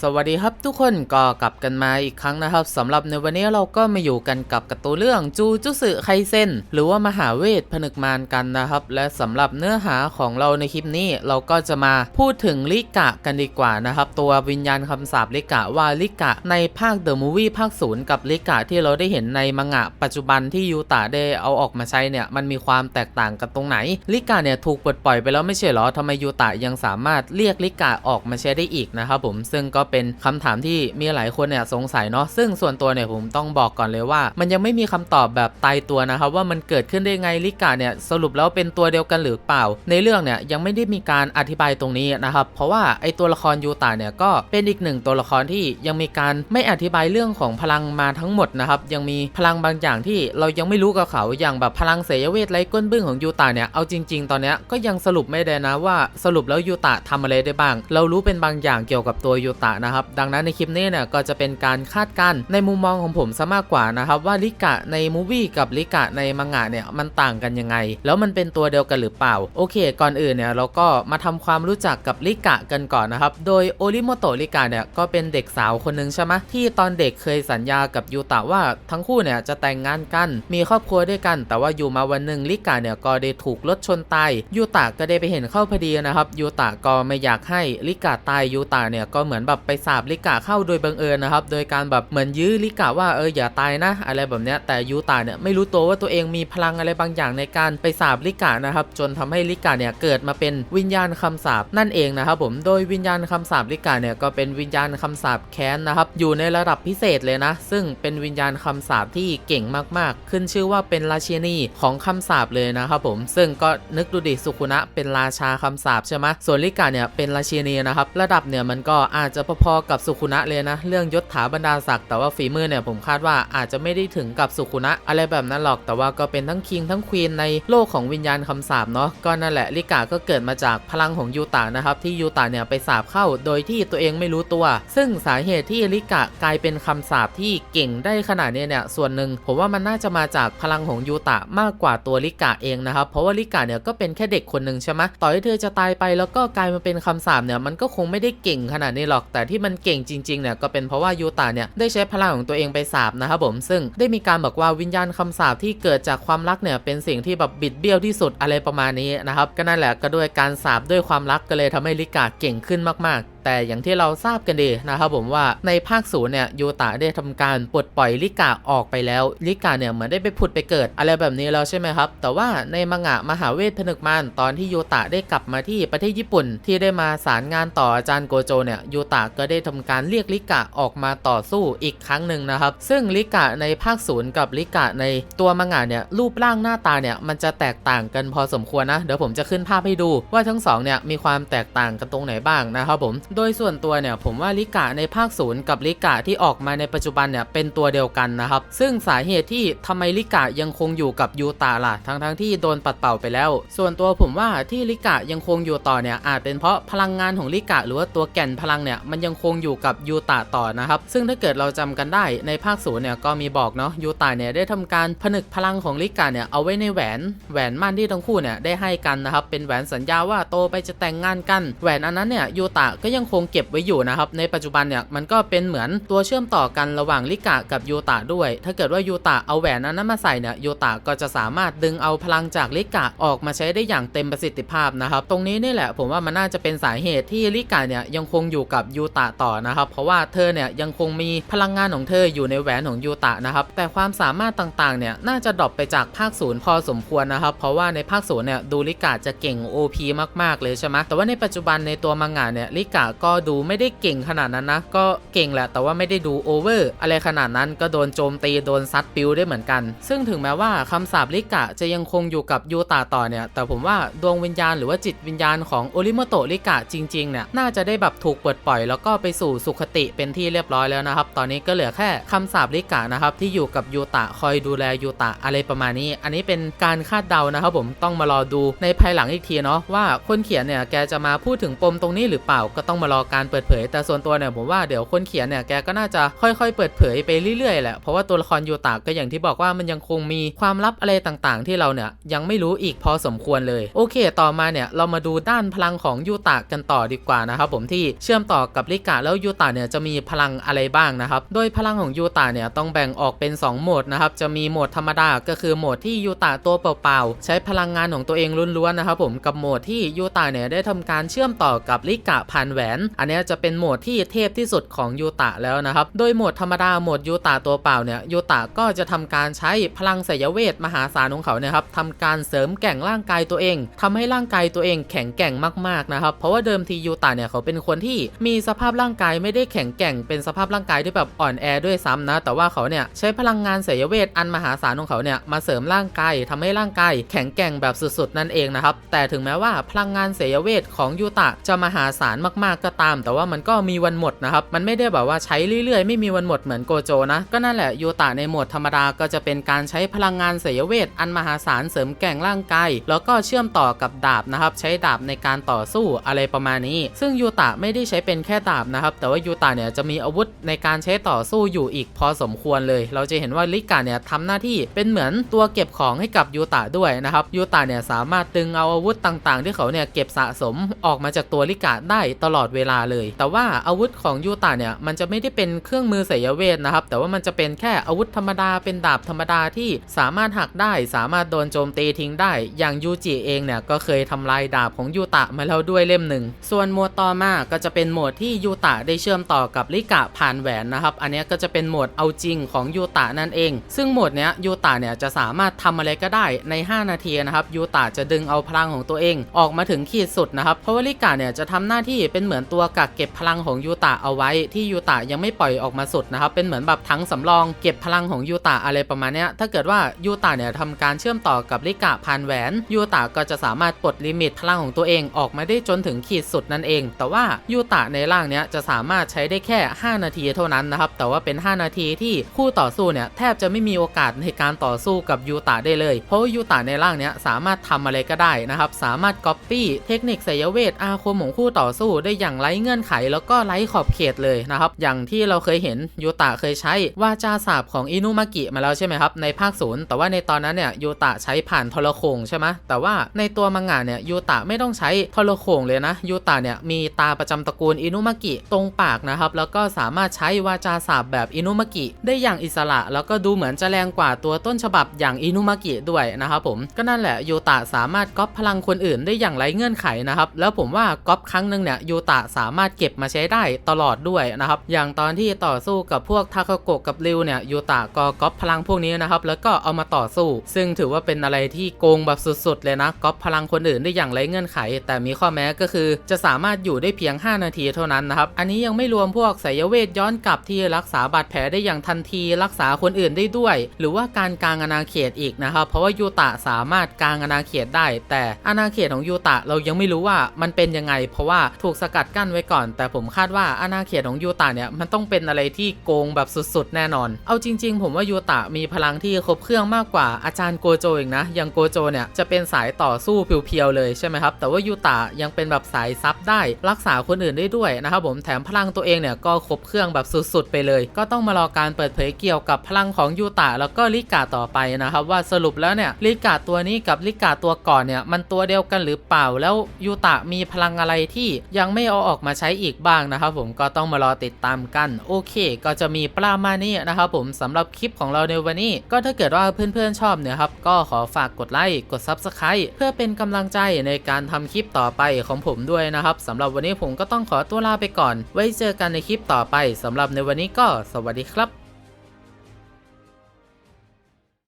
สวัสดีครับทุกคนก็กลับกันมาอีกครั้งนะครับสำหรับในวันนี้เราก็มาอยู่กันกับการ์ตูนเรื่องจูจุสึไคเซนหรือว่ามหาเวทผนึกมารกันนะครับ และสำหรับเนื้อหาของเราในคลิปนี้เราก็จะมาพูดถึงลิกะกันดีกว่านะครับ ตัววิญญาณคำสาปลิกะว่าลิกะในภาคเดอะมูวี่ภาคศูนย์กับลิกะที่เราได้เห็นในมังงะปัจจุบันที่ยูตะได้เอาออกมาใช้เนี่ยมันมีความแตกต่างกันตรงไหนลิกะเนี่ยถูกปลดปล่อยไปแล้วไม่ใช่เหรอทำไมยูตะยังสามารถเรียกลิกะออกมาใช้ได้อีกนะครับผมซึ่งก็เป็นคำถามที่มีหลายคนเนี่ยสงสัยเนาะซึ่งส่วนตัวเนี่ยผมต้องบอกก่อนเลยว่า มันยังไม่มีคำตอบแบบตายตัวนะครับว่ามันเกิดขึ้นได้ไงลิกะเนี่ยสรุปแล้วเป็นตัวเดียวกันหรือเปล่า ในเรื่องเนี่ยยังไม่ได้มีการอธิบายตรงนี้นะครับเพราะว่าไอตัวละครยูตะเนี่ยก็เป็นอีกหนึ่งตัวละครที่ยังมีการไม่อธิบายเรื่องของพลังมาทั้งหมดนะครับยังมีพลังบางอย่างที่เรายังไม่รู้กับเขาอย่างแบบพลังเสยเวทไรก้นบึ้งของยูตะเนี่ยเอาจริง ๆ ตอนเนี้ยก็ยังสรุปไม่ได้นะว่าสรุปแล้วยูตะทำอะไรได้บ้าง เรารู้เป็นบางอย่างเกี่ยวกับตัวยูตะนะครับ ดังนั้นในคลิปนี้เนี่ยก็จะเป็นการคาดการณ์ในมุมมองของผมซะมากกว่านะครับว่าลิกะในมูวี่กับลิกะในมังงะเนี่ยมันต่างกันยังไง แล้วมันเป็นตัวเดียวกันหรือเปล่า โอเค ก่อนอื่นเนี่ยเราก็มาทำความรู้จักกับลิกะกันก่อนนะครับ โดยโอริโมโตะลิกะเนี่ยก็เป็นเด็กสาวคนหนึ่งใช่ไหมที่ตอนเด็กเคยสัญญากับยูตะว่าทั้งคู่เนี่ยจะแต่งงานกัน มีครอบครัวด้วยกัน แต่ว่าอยู่มาวันหนึ่งลิกะเนี่ยก็ได้ถูกรถชนตายยูตะก็ได้ไปเห็นเข้าพอดีนะครับยูตะก็ไม่อยากให้ลิกะตายยูตะเนี่ยก็เหมือนแบบไปสาบลิกะเข้าโดยบังเอิญนะครับ โดยการแบบเหมือนยื้อลิกะว่าเอออย่าตายนะ อะไรแบบเนี้ยแต่ยูตะเนี่ยไม่รู้ตัวว่าตัวเองมีพลังอะไรบางอย่างในการไปสาบลิกะนะครับ จนทำให้ลิกะเนี่ยเกิดมาเป็นวิญญาณคำสาปนั่นเองนะครับผมโดยวิญญาณคำสาปลิกะเนี่ยก็เป็นวิญญาณคำสาปแค้นนะครับอยู่ในระดับพิเศษเลยนะ ซึ่งเป็นวิญญาณคำสาปที่เก่งมากๆ ขึ้นชื่อว่าเป็นราชินีของคำสาปเลยนะครับผมซึ่งก็นึกดูดิสุคุนะเป็นราชาคำสาปใช่ไหมส่วนลิกะเนี่ยเป็นราชินีนะครับระดับเนี่ยมันก็อาจจะพพอๆกับสุคุนะเลยนะ เรื่องยศถาบรรดาศักดิ์แต่ว่าฝีมือเนี่ยผมคาดว่าอาจจะไม่ได้ถึงกับสุคุนะอะไรแบบนั้นหรอกแต่ว่าก็เป็นทั้งคิงทั้งควีนในโลกของวิญญาณคำสาปเนาะก็นั่นแหละลิกะก็เกิดมาจากพลังของยูตะนะครับที่ยูตะเนี่ยไปสาบเข้าโดยที่ตัวเองไม่รู้ตัว ซึ่งสาเหตุที่ลิกะกลายเป็นคำสาปที่เก่งได้ขนาดนี้เนี่ยส่วนหนึ่งผมว่ามันน่าจะมาจากพลังของยูตะมากกว่าตัวลิกะเองนะครับเพราะว่าลิกะเนี่ยก็เป็นแค่เด็กคนหนึ่งใช่ไหมต่อให้เธอจะตายไปแล้วก็กลายมาเป็นคำสาปเนี่ยมันก็คงไม่ได้เก่งขนาดนี้หรอกแต่ที่มันเก่งจริงๆเนี่ยก็เป็นเพราะว่ายูตาเนี่ยได้ใช้พลังของตัวเองไปสาบนะครับผมซึ่งได้มีการบอกว่าวิญญาณคำสาบที่เกิดจากความรักเนี่ยเป็นสิ่งที่แบบบิดเบี้ยวที่สุดอะไรประมาณนี้นะครับก็นั่นแหละก็ด้วยการสาบด้วยความรักก็เลยทำให้ลิกาเก่งขึ้นมากๆ แต่อย่างที่เราทราบกันดีนะครับผมว่าในภาคศูนย์เนี่ยยูตะได้ทำการปลดปล่อยลิกะออกไปแล้วลิกะเนี่ยเหมือนได้ไปผุดไปเกิดอะไรแบบนี้แล้วใช่ไหมครับ แต่ว่าในมังงะมหาเวทผนึกมารตอนที่ยูตะได้กลับมาที่ประเทศญี่ปุ่น ที่ได้มาสารงานต่ออาจารย์โกโจเนี่ยยูตะก็ได้ทำการเรียกลิกะออกมาต่อสู้อีกครั้งหนึ่งนะครับ ซึ่งลิกะในภาคศูนย์กับลิกะในตัวมังงะเนี่ยรูปร่างหน้าตาเนี่ยมันจะแตกต่างกันพอสมควรนะเดี๋ยวผมจะขึ้นภาพให้ดูว่าทั้งสองเนี่ยมีความแตกต่างกันตรงไหนบ้างนะครับผมโดยส่วนตัวเนี่ยผมว่าลิกะในภาคศูนย์กับลิกะที่ออกมาในปัจจุบันเนี่ยเป็นตัวเดียวกันนะครับ ซึ่งสาเหตุที่ทำไมลิกะยังคงอยู่กับยูตะล่ะ ทั้งทั้งๆที่โดนปัดเป่าไปแล้ว ส่วนตัวผมว่าที่ลิกะยังคงอยู่ต่อเนี่ยอาจเป็นเพราะพลังงานของลิกะหรือว่าตัวแก่นพลังเนี่ยมันยังคงอยู่กับยูตะต่อนะครับ ซึ่งถ้าเกิดเราจำกันได้ในภาคศูนย์เนี่ยก็มีบอกเนาะยูตะเนี่ยได้ทำการผนึกพลังของลิกะเนี่ยเอาไว้ในแหวนแหวนมั่นที่ทั้งคู่เนี่ยได้ให้กันนะครับเป็นแหวนสัญญาว่าโตไปจะแต่งงานกัน แหวนอันนั้นเนี่ยยูตะก็ยังคงเก็บไว้อยู่นะครับ ในปัจจุบันเนี่ยมันก็เป็นเหมือนตัวเชื่อมต่อกันระหว่างลิกะกับยูตะด้วย ถ้าเกิดว่ายูตะเอาแหวนนนั้นมาใส่เนี่ยยูตะก็จะสามารถดึงเอาพลังจากลิกะออกมาใช้ได้อย่างเต็มประสิทธิภาพนะครับ ตรงนี้นี่แหละผมว่ามันน่าจะเป็นสาเหตุที่ลิกะเนี่ยยังคงอยู่กับยูตะต่อนะครับ เพราะว่าเธอเนี่ยยังคงมีพลังงานของเธออยู่ในแหวนของยูตะนะครับ แต่ความสามารถต่างๆเนี่ยน่าจะดรอปไปจากภาคศูนย์พอสมควรนะครับ เพราะว่าในภาคศูนย์เนี่ยดูลิกะจะเก่ง OP มากๆเลยใช่ไหมแต่ว่าในปัจจุบันในตัวมังงะเนี่ยลิกะก็ดูไม่ได้เก่งขนาดนั้นนะ ก็เก่งแหละแต่ว่าไม่ได้ดูโอเวอร์อะไรขนาดนั้นก็โดนโจมตีโดนซัดปิวได้เหมือนกัน ซึ่งถึงแม้ว่าคำสาปลิกะจะยังคงอยู่กับยูตะต่อเนี่ย แต่ผมว่าดวงวิญญาณหรือว่าจิตวิญญาณของโอริโมโตลิกะจริงๆเนี่ยน่าจะได้แบบถูกปลดปล่อย แล้วก็ไปสู่สุขติเป็นที่เรียบร้อยแล้วนะครับ ตอนนี้ก็เหลือแค่คำสาปลิกะนะครับที่อยู่กับยูตะคอยดูแลยูตะอะไรประมาณนี้ อันนี้เป็นการคาดเดานะครับผมต้องมารอดูในภายหลังอีกทีเนาะว่าคนเขียนเนี่ยแกจะมาพูดถึงปมตรงนี้หรือเปล่าก็ต้องมารอการเปิดเผย แต่ส่วนตัวเนี่ยผมว่าเดี๋ยวคนเขียนเนี่ยแกก็น่าจะค่อยๆ เปิดเผยไปเรื่อยๆแหละเพราะว่าตัวละครยูตะก็อย่างที่บอกว่ามันยังคงมีความลับอะไรต่างๆ ที่เราเนี่ยยังไม่รู้อีกพอสมควรเลย โอเค ต่อมาเนี่ยเรามาดูด้านพลังของยูตะกันต่อดีกว่านะครับผมที่เชื่อมต่อกับลิกะแล้วยูตะเนี่ยจะมีพลังอะไรบ้างนะครับโดยพลังของยูตะเนี่ยต้องแบ่งออกเป็น 2 โหมดนะครับจะมีโหมดธรรมดาก็คือโหมดที่ยูตะตัวเปล่าๆใช้พลังงานของตัวเองล้วนๆนะครับผมกับโหมดที่ยูตะเนี่ยได้ทำการเชื่อมต่อกับลิกะผ่านแหวนอันนี้จะเป็นโหมดที่เทพที่สุดของยูตะแล้วนะครับ โดยโหมดธรรมดาโหมดยูตะตัวเปล่าเนี่ยยูตะก็จะทำการใช้พลังไสยเวทมหาศาลของเขาเนี่ยครับทำการเสริมแก่งร่างกายตัวเองทำให้ร่างกายตัวเองแข็งแกร่งมากๆนะครับ เพราะว่าเดิมทียูตะเนี่ยเขาเป็นคนที่มีสภาพร่างกายไม่ได้แข็งแกร่ง เป็นสภาพร่างกายที่แบบอ่อนแอด้วยซ้ำนะ แต่ว่าเขาเนี่ยใช้พลังงานไสยเวทอันมหาศาลของเขาเนี่ยมาเสริมร่างกายทำให้ร่างกายแข็งแกร่งแบบสุดๆนั่นเองนะครับ แต่ถึงแม้ว่าพลังงานไสยเวทของยูตะจะมหาศาลมากๆก็ตาม แต่ว่ามันก็มีวันหมดนะครับมันไม่ได้แบบว่าใช้เรื่อยๆ ไม่มีวันหมดเหมือนโกโจนะ ก็นั่นแหละยูตะในโหมดธรรมดาก็จะเป็นการใช้พลังงานไสยเวทอันมหาศาลเสริมแก่งร่างกายแล้วก็เชื่อมต่อกับดาบนะครับใช้ดาบในการต่อสู้อะไรประมาณนี้ ซึ่งยูตะไม่ได้ใช้เป็นแค่ดาบนะครับแต่ว่ายูตะเนี่ยจะมีอาวุธในการใช้ต่อสู้อยู่อีกพอสมควรเลย เราจะเห็นว่าลิกาเนี่ยทำหน้าที่เป็นเหมือนตัวเก็บของให้กับยูตะด้วยนะครับยูตะเนี่ยสามารถดึงเอาอาวุธต่างๆ ที่เขาเนี่ยเก็บสะสมออกมาจากตัวลิกาได้ตลอดเวลาเลย แต่ว่าอาวุธของยูตะเนี่ยมันจะไม่ได้เป็นเครื่องมือไสยเวทนะครับ แต่ว่ามันจะเป็นแค่อาวุธธรรมดาเป็นดาบธรรมดาที่สามารถหักได้ สามารถโดนโจมตีทิ้งได้ อย่างยูจิเองเนี่ยก็เคยทำลายดาบของยูตะมาแล้วด้วยเล่มหนึ่ง ส่วนโหมดต่อมาก็จะเป็นโหมดที่ยูตะได้เชื่อมต่อกับลิกะผ่านแหวนนะครับ อันนี้ก็จะเป็นโหมดเอาจริงของยูตะนั่นเอง ซึ่งโหมดเนี้ยยูตะเนี่ยจะสามารถทำอะไรก็ได้ใน 5 นาทีนะครับยูตะจะดึงเอาพลังของตัวเอง ออกมาถึงขีดสุดนะครับเพราะว่าลิกะเนี่ยจะทำหน้าที่เป็นเหมือนตัวกักเก็บพลังของยูตะเอาไว้ ที่ยูตะยังไม่ปล่อยออกมาสุดนะครับเป็นเหมือนแบบทั้งสำรองเก็บพลังของยูตะอะไรประมาณนี้ถ้าเกิดว่ายูตะเนี่ยทำการเชื่อมต่อกับลิกะผ่านแหวนยูตะก็จะสามารถปลดลิมิตพลังของตัวเองออกมาได้จนถึงขีดสุดนั่นเอง แต่ว่ายูตะในร่างเนี้ยจะสามารถใช้ได้แค่ 5 นาทีเท่านั้นนะครับแต่ว่าเป็น 5 นาทีที่คู่ต่อสู้เนี่ยแทบจะไม่มีโอกาสในการต่อสู้กับยูตะได้เลย เพราะยูตะในร่างเนี้ยสามารถทำอะไรก็ได้นะครับสามารถก๊อปปี้เทคนิคไสยเวทอาคมของคู่ต่อสู้ได้อย่างไร้เงื่อนไขแล้วก็ไร้ขอบเขตเลยนะครับ อย่างที่เราเคยเห็นยูตะเคยใช้วาจาสาบของอินุมากิมาแล้วใช่ไหมครับในภาคศูนย์แต่ว่าในตอนนั้นเนี่ยยูตะใช้ผ่านทรโขงใช่ไหมแต่ว่าในตัวมังงะเนี่ยยูตะไม่ต้องใช้ทรโขงเลยนะยูตะเนี่ยมีตาประจำตระกูลอินุมากิตรงปากนะครับแล้วก็สามารถใช้วาจาสาบแบบอินุมากิได้อย่างอิสระ แล้วก็ดูเหมือนจะแรงกว่าตัวต้นฉบับอย่างอินุมากิด้วยนะครับผมก็นั่นแหละยูตะสามารถก๊อปพลังคนอื่นได้อย่างไร้เงื่อนไขนะครับแล้วผมว่าก๊อปครั้งหนึ่งเนี่ยยูตะสามารถเก็บมาใช้ได้ตลอดด้วยนะครับ อย่างตอนที่ต่อสู้กับพวกทาคาโกะกับริวเนี่ยยูตะก็ก๊อปพลังพวกนี้นะครับ แล้วก็เอามาต่อสู้ ซึ่งถือว่าเป็นอะไรที่โกงแบบสุดๆ เลยนะก๊อปพลังคนอื่นได้อย่างไรเงื่อนไข แต่มีข้อแม้ก็คือ จะสามารถอยู่ได้เพียง 5 นาทีเท่านั้นนะครับ อันนี้ยังไม่รวมพวกไสยเวทย้อนกลับที่รักษาบาดแผลได้อย่างทันที รักษาคนอื่นได้ด้วย หรือว่าการกางอาณาเขตอีกนะครับ เพราะว่ายูตะสามารถกางอาณาเขตได้ แต่อาณาเขตของยูตะเรายังไม่รู้ว่ามันเป็นยังไง เพราะว่าถูกสกัดกั้นไว้ก่อน แต่ผมคาดว่าอาณาเขตของยูตะเนี่ยมันต้องเป็นอะไรที่โกงแบบสุดๆ แน่นอน เอาจริง ๆ ผมว่ายูตะมีพลังที่ครบเครื่องมากกว่าอาจารย์โกโจอีกนะอย่างโกโจเนี่ยจะเป็นสายต่อสู้เพียวๆเลยใช่ไหมครับแต่ว่ายูตะยังเป็นแบบสายซับได้ รักษาคนอื่นได้ด้วยนะครับผมแถมพลังตัวเองเนี่ยก็ครบเครื่องแบบสุดๆ ไปเลย ก็ต้องมารอการเปิดเผยเกี่ยวกับพลังของยูตะแล้วก็ลิกาต่อไปนะครับว่าสรุปแล้วเนี่ยลิกาตัวนี้กับลิกาตัวก่อนเนี่ยมันตัวเดียวกันหรือเปล่าแล้วยูตะมีพลังอะไรที่ยังไม่เอาออกมาใช้อีกบ้างนะครับผมก็ต้องมารอติดตามกัน โอเค ก็จะมีประมาณนี้นะครับผมสำหรับคลิปของเราในวันนี้ ก็ถ้าเกิดว่าเพื่อนๆชอบเนี่ยครับก็ขอฝากกดไลค์กด Subscribe เพื่อเป็นกำลังใจในการทำคลิปต่อไปของผมด้วยนะครับสำหรับวันนี้ผมก็ต้องขอตัวลาไปก่อน ไว้เจอกันในคลิปต่อไปสำหรับในวันนี้ก็สวัสดีครับ